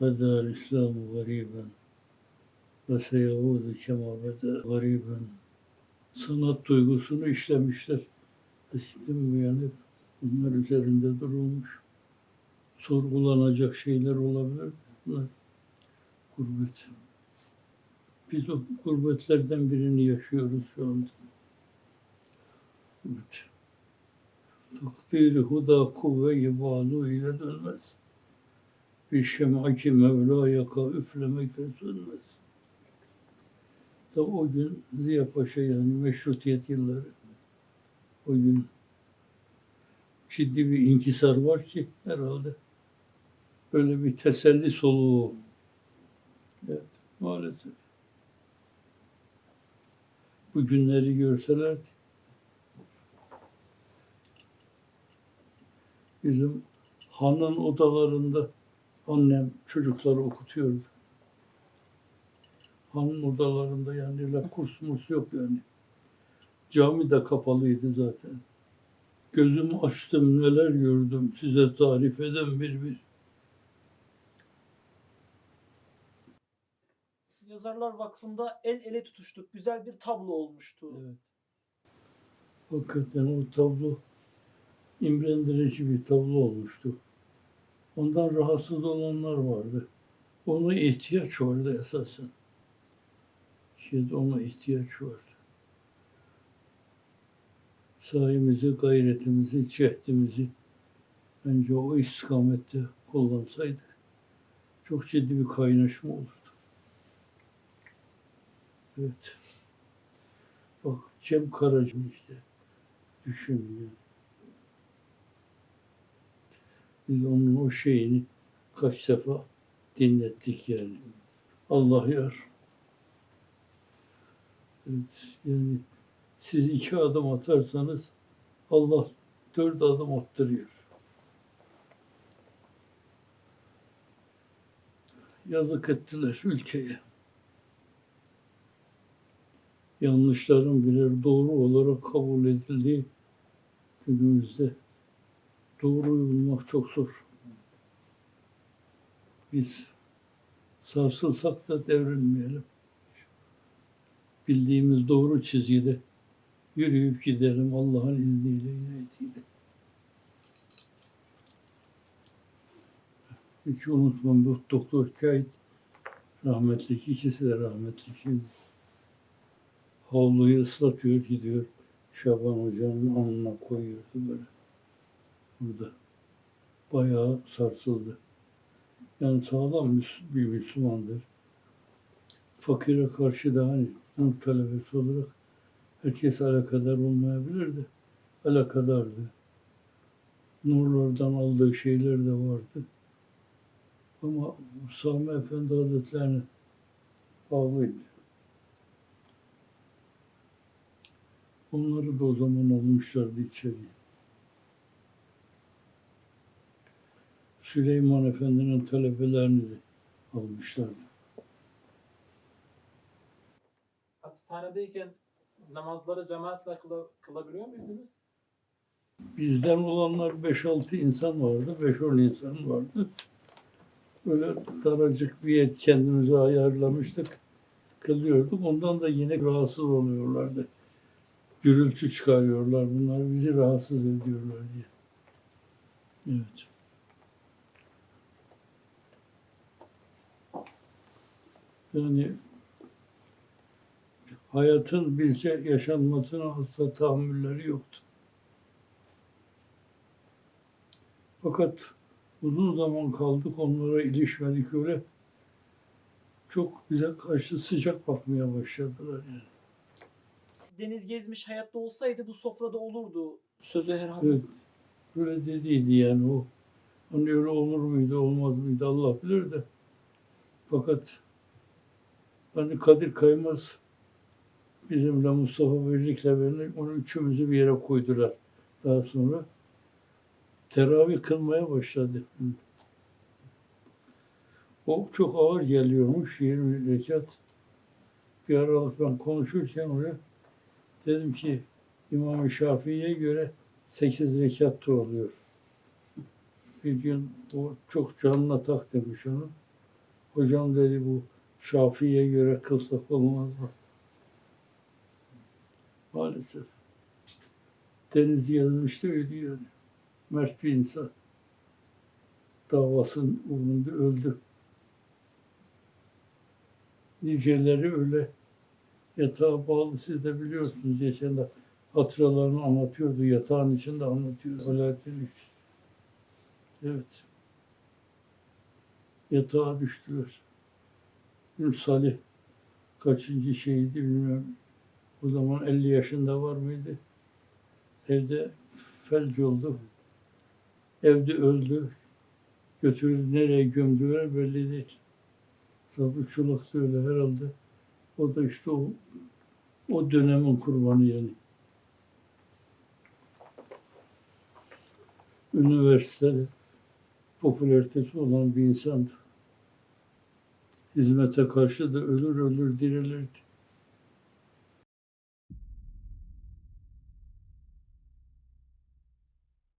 بدا الإسلام غريبا وسيعود كما بدا غريبا sanat duygusunu işlemişler. Eskiden bu yani bunlar üzerinde durulmuş. Sorgulanacak şeyler olabilir. Bunlar gurbet. Biz o gurbetlerden birini yaşıyoruz şu anda. Evet. Takdiri huda kuvve-i bağlı ile dönmez. Bir şem'aki Mevla yaka üflemekle sönmez. Da o gün Ziya Paşa yani meşrutiyet yılları o gün ciddi bir inkisar var ki herhalde böyle bir teselli soluğu evet maalesef bu günleri görselerdi bizim hanın odalarında annem çocukları okutuyordu. Hanın odalarında yani öyle kurs murs yok yani. Cami de kapalıydı zaten. Gözümü açtım neler gördüm size tarif eden bir bir. Yazarlar Vakfı'nda el ele tutuştuk. Güzel bir tablo olmuştu. Evet. Hakikaten o tablo imrendirici bir tablo olmuştu. Ondan rahatsız olanlar vardı. Ona ihtiyaç vardı esasen. Şimdi ona ihtiyaç vardı. Sayemizi, gayretimizi, cehdimizi bence o istikamette kullansaydık çok ciddi bir kaynaşma olurdu. Evet. Bak Cem Karaca işte. Düşün ya. Biz onun o şeyini kaç defa dinlettik yani. Allah yar. Evet, yani siz iki adım atarsanız Allah dört adım attırıyor. Yazık ettiler ülkeye. Yanlışların birer doğru olarak kabul edildiği günümüzde doğruyu bulmak çok zor. Biz sarsılsak da devrilmeyelim. Bildiğimiz doğru çizgide yürüyüp gidelim Allah'ın izniyle, inayetiyle. Hiç unutmam bu doktor Kayıt rahmetlik, ikisi de rahmetlik şimdi. Havluyu ıslatıyor gidiyor. Şaban Hoca'nın alnına koyuyordu böyle. Burada. Bayağı sarsıldı. Yani sağlam bir Müslümandır. Fakire karşı da hani nur talebesi olarak herkes alakadar olmayabilir de alakadardı. Nurlardan aldığı şeyler de vardı. Ama Sami Efendi Hazretlerine bağlıydı. Onları da o zaman almışlardı içeriye. Süleyman Efendi'nin talebelerini de almışlardı. Hapishanedeyken namazları cemaatle kıla- kılabiliyor muydunuz? Bizden olanlar 5-6 insan vardı, 5-10 insan vardı. Böyle daracık bir yer kendimize ayarlamıştık. Kılıyorduk. Ondan da yine rahatsız oluyorlardı. Gürültü çıkarıyorlar. Bunlar bizi rahatsız ediyorlar diye. Evet. Yani hayatın bizce yaşanmasına asla tahammülleri yoktu. Fakat uzun zaman kaldık onlara ilişmedik öyle. Çok bize karşı sıcak bakmaya başladılar yani. Deniz gezmiş hayatta olsaydı bu sofrada olurdu sözü herhalde. Evet. Böyle dediydi yani o. Hani öyle olur muydu olmaz mıydı Allah bilir de. Fakat hani Kadir Kaymaz bizimle Mustafa Birlik'le beni onu üçümüzü bir yere koydular. Daha sonra teravih kılmaya başladı. O çok ağır geliyormuş 20 rekat. Bir aralık ben konuşurken oraya dedim ki İmam-ı Şafii'ye göre 8 rekatta oluyor. Bir gün o çok canına tak demiş onu. Hocam dedi bu Şafii'ye göre kılsak olmaz mı? Maalesef. Deniz yazmıştı öyle yani. Mert bir insan. Davasının uğrunda öldü. Niceleri öyle yatağa bağlı siz de biliyorsunuz. Geçen de hatıralarını anlatıyordu. Yatağın içinde anlatıyor. Alaaddin. Evet. Yatağa düştüler. Salih kaçıncı şeydi bilmiyorum. O zaman 50 yaşında var mıydı? Evde felç oldu. Evde öldü. Götürüldü nereye gömdüler belli değil. Sabri Çolak öyle herhalde. O da işte o, o dönemin kurbanı yani. Üniversitede popülaritesi olan bir insandı. Hizmete karşı da ölür ölür dirilirdi.